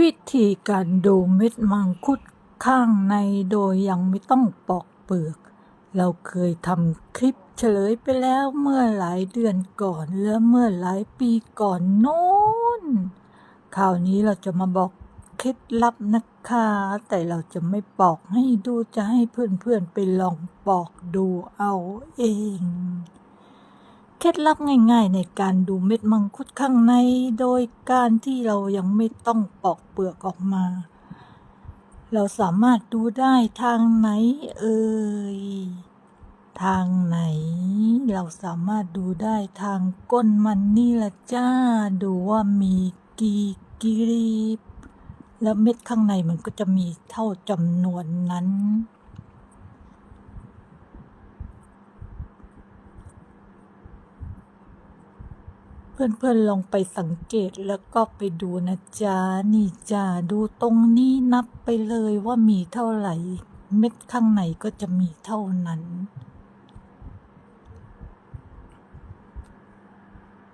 วิธีการดูเม็ดมังคุดข้างในโดยยังไม่ต้องปอกเปลือก เราเคยทำคลิปเฉลยไปแล้วเมื่อหลายเดือนก่อนและเมื่อหลายปีก่อนโน้นคราวนี้เราจะมาบอกเคล็ดลับนะคะ แต่เราจะไม่ปอกให้ดูจะให้เพื่อนๆไปลองปอกดูเอาเอง เคล็ดลับง่ายๆ ในการดูเม็ดมังคุดข้างใน โดยการที่เรายังไม่ต้องปอกเปลือกออกมา เราสามารถดูได้ทางไหนเอ่ยทางไหน เราสามารถดูได้ทางก้นมันนี่ละจ้า ดูว่ามีกี่กลีบแล้วเม็ดข้างในมันก็จะมีเท่าจำนวนนั้น เพื่อนๆลองไปสังเกตแล้วก็ไปดูนะจ๊ะนี่จ้าดูตรงนี้นับไปเลยว่ามีเท่าไหร่ เม็ดข้างในก็จะมีเท่านั้น